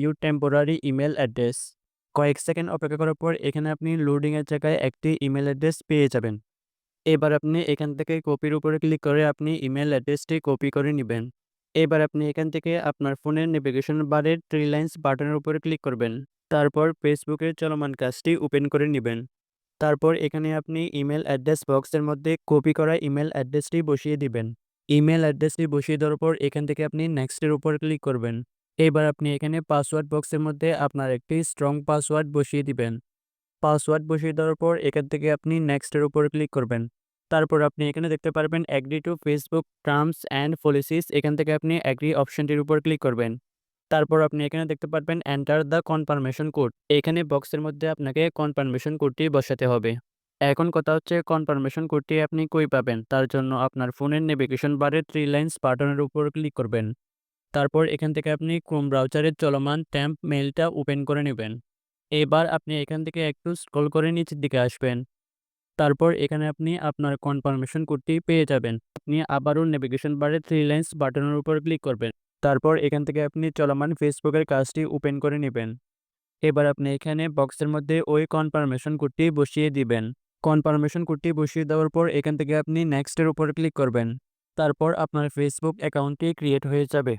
Your temporary email address কয়েক second অপেক্ষা করার পর এখানে আপনি লোডিংয়ের জায়গায় একটি ইমেল অ্যাড্রেস পেয়ে যাবেন। এবার আপনি এখান থেকে কপির উপরে ক্লিক করে আপনি ইমেল অ্যাড্রেসটি কপি করে নেবেন। এবার আপনি এখান থেকে আপনার ফোনের নেভিগেশন বারের থ্রি লাইন্স বাটনের উপরে ক্লিক করবেন। তারপর ফেসবুকের চলমান কাজটি ওপেন করে নেবেন। তারপর এখানে আপনি ইমেল অ্যাড্রেস বক্সের মধ্যে কপি করা ইমেল অ্যাড্রেসটি বসিয়ে দিবেন। ইমেল অ্যাড্রেসটি বসিয়ে দেওয়ার পর এখান থেকে আপনি নেক্সটের উপর ক্লিক করবেন। এবার আপনি এখানে পাসওয়ার্ড বক্সের মধ্যে আপনার একটি স্ট্রং পাসওয়ার্ড বসিয়ে দিবেন। পাসওয়ার্ড বসিয়ে দেওয়ার পর এখান থেকে আপনি নেক্সটের উপর ক্লিক করবেন। তারপর আপনি এখানে দেখতে পারবেন agree to Facebook terms and policies এখান থেকে আপনি অ্যাগ্রি অপশনটির উপর ক্লিক করবেন। তারপর আপনি এখানে দেখতে পারবেন এন্টার দ্য কনফার্মেশন কোড এখানে বক্সের মধ্যে আপনাকে কনফার্মেশন কোডটি বসাতে হবে। এখন কথা হচ্ছে কনফার্মেশন কোডটি আপনি কই পাবেন, তার জন্য আপনার ফোনের নেভিগেশন বারে থ্রি লাইন্স বাটনের উপর ক্লিক করবেন। তারপর এখান থেকে আপনি ক্রোম ব্রাউজারের চলমান ট্যাম্প মেইলটা ওপেন করে নেবেন। এবার আপনি এখান থেকে একটু স্ক্রল করে নিচের দিকে আসবেন। তারপর এখানে আপনি আপনার কনফার্মেশন কোডটি পেয়ে যাবেন। আপনি আবারও নেভিগেশন বারে থ্রি লাইন্স বাটনের উপর ক্লিক করবেন। তারপর এখান থেকে আপনি চলমান ফেসবুকের কাজটি ওপেন করে নেবেন। এবার আপনি এখানে বক্সের মধ্যে ওই কনফার্মেশন কোডটি বসিয়ে দিবেন। কনফার্মেশন কোডটি বসিয়ে দেওয়ার পর এখান থেকে আপনি নেক্সটের উপর ক্লিক করবেন। তারপর আপনার ফেসবুক অ্যাকাউন্টটি ক্রিয়েট হয়ে যাবে।